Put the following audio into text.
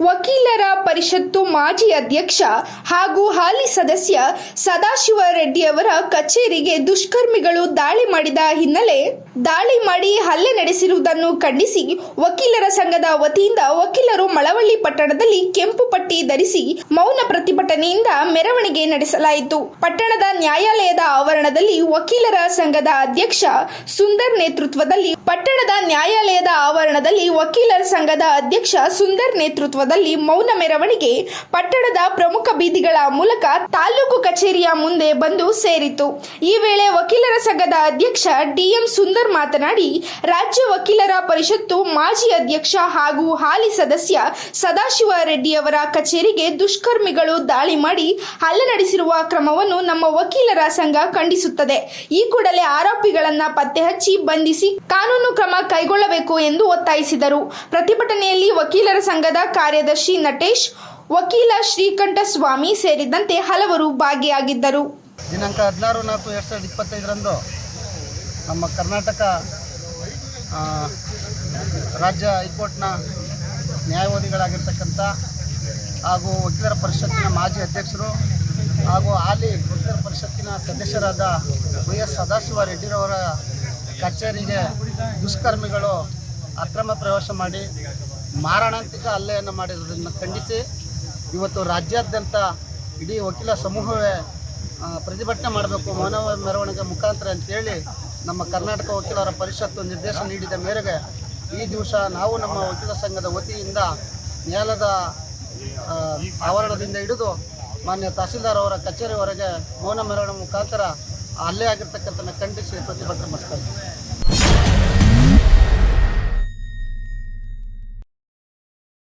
ವಕೀಲರ ಪರಿಷತ್ತು ಮಾಜಿ ಅಧ್ಯಕ್ಷ ಹಾಗೂ ಹಾಲಿ ಸದಸ್ಯ ಸದಾಶಿವ ರೆಡ್ಡಿಯವರ ಕಚೇರಿಗೆ ದುಷ್ಕರ್ಮಿಗಳು ದಾಳಿ ಮಾಡಿದ ಹಿನ್ನೆಲೆ ದಾಳಿ ಮಾಡಿ ಹಲ್ಲೆ ನಡೆಸಿರುವುದನ್ನು ಖಂಡಿಸಿ ವಕೀಲರ ಸಂಘದ ವತಿಯಿಂದ ವಕೀಲರು ಮಳವಳ್ಳಿ ಪಟ್ಟಣದಲ್ಲಿ ಕೆಂಪು ಪಟ್ಟಿ ಧರಿಸಿ ಮೌನ ಪ್ರತಿಭಟನೆಯಿಂದ ಮೆರವಣಿಗೆ ನಡೆಸಲಾಯಿತು. ಪಟ್ಟಣದ ನ್ಯಾಯಾಲಯದ ಆವರಣದಲ್ಲಿ ವಕೀಲರ ಸಂಘದ ಅಧ್ಯಕ್ಷ ಸುಂದರ್ ನೇತೃತ್ವದಲ್ಲಿ, ಪಟ್ಟಣದ ನ್ಯಾಯಾಲಯದ ಆವರಣದಲ್ಲಿ ವಕೀಲರ ಸಂಘದ ಅಧ್ಯಕ್ಷ ಸುಂದರ್ ನೇತೃತ್ವದಲ್ಲಿ ಮೌನ ಮೆರವಣಿಗೆ ಪಟ್ಟಣದ ಪ್ರಮುಖ ಬೀದಿಗಳ ಮೂಲಕ ತಾಲೂಕು ಕಚೇರಿಯ ಮುಂದೆ ಬಂದು ಸೇರಿತು ಈ ವೇಳೆ ವಕೀಲರ ಸಂಘದ ಅಧ್ಯಕ್ಷ ಡಿಎಂ ಸುಂದರ್ ಮಾತನಾಡಿ, ರಾಜ್ಯ ವಕೀಲರ ಪರಿಷತ್ತು ಮಾಜಿ ಅಧ್ಯಕ್ಷ ಹಾಗೂ ಹಾಲಿ ಸದಸ್ಯ ಸದಾಶಿವ ರೆಡ್ಡಿಯವರ ಕಚೇರಿಗೆ ದುಷ್ಕರ್ಮಿಗಳು ದಾಳಿ ಮಾಡಿ ಹಲ್ಲೆ ನಡೆಸಿರುವ ಕ್ರಮವನ್ನು ನಮ್ಮ ವಕೀಲರ ಸಂಘ ಖಂಡಿಸುತ್ತದೆ. ಈ ಕೂಡಲೇ ಆರೋಪಿಗಳನ್ನ ಪತ್ತೆ ಹಚ್ಚಿ ಬಂಧಿಸಿ ಕಾನೂನು ಕ್ರಮ ಕೈಗೊಳ್ಳಬೇಕು ಎಂದು ಒತ್ತಾಯಿಸಿದರು. ಪ್ರತಿಭಟನೆಯಲ್ಲಿ ವಕೀಲರ ಸಂಘದ ಕಾರ್ಯದರ್ಶಿ ನಟೇಶ್, ವಕೀಲ ಶ್ರೀಕಂಠ ಸ್ವಾಮಿ ಸೇರಿದಂತೆ ಹಲವರು ಭಾಗಿಯಾಗಿದ್ದರು. ದಿನಾಂಕ ಹದಿನಾರು ನಾಲ್ಕು ಎರಡು ಸಾವಿರದ ಇಪ್ಪತ್ತೈದರಂದು ನಮ್ಮ ಕರ್ನಾಟಕ ರಾಜ್ಯ ಹೈಕೋರ್ಟ್ನ ನ್ಯಾಯವಾದಿಗಳಾಗಿರ್ತಕ್ಕಂಥ ಹಾಗೂ ವಕೀಲರ ಪರಿಷತ್ತಿನ ಮಾಜಿ ಅಧ್ಯಕ್ಷರು ಹಾಗೂ ಹಾಲಿ ವಕೀಲರ ಪರಿಷತ್ತಿನ ಸದಸ್ಯರಾದ ವೈ ಎಸ್ ಸದಾಶಿವ ರೆಡ್ಡಿರವರ ಕಚೇರಿಗೆ ದುಷ್ಕರ್ಮಿಗಳು ಅಕ್ರಮ ಪ್ರವೇಶ ಮಾಡಿ ಮಾರಣಾಂತಿಕ ಹಲ್ಲೆಯನ್ನು ಮಾಡಿರೋದನ್ನು ಖಂಡಿಸಿ ಇವತ್ತು ರಾಜ್ಯಾದ್ಯಂತ ಇಡೀ ವಕೀಲ ಸಮೂಹವೇ ಪ್ರತಿಭಟನೆ ಮಾಡಬೇಕು, ಮಾನವ ಮೆರವಣಿಗೆ ಮುಖಾಂತರ ಅಂತೇಳಿ ನಮ್ಮ ಕರ್ನಾಟಕ ವಕೀಲರ ಪರಿಷತ್ತು ನಿರ್ದೇಶನ ನೀಡಿದ ಮೇರೆಗೆ ಈ ದಿವಸ ನಾವು ನಮ್ಮ ವಕೀಲ ಸಂಘದ ವತಿಯಿಂದ ನ್ಯಾಯಾಲಯದ ಆವರಣದಿಂದ ಹಿಡಿದು ಮಾನ್ಯ ತಹಸೀಲ್ದಾರ್ ಅವರ ಕಚೇರಿವರೆಗೆ ಮೌನ ಮೆರವಣಿಗೆ ಮುಖಾಂತರ ಅಲ್ಲೇ ಆಗಿರ್ತಕ್ಕಂಥ ಖಂಡಿಸಿ ಪ್ರತಿಭಟನೆ ಮಾಡ್ತಾ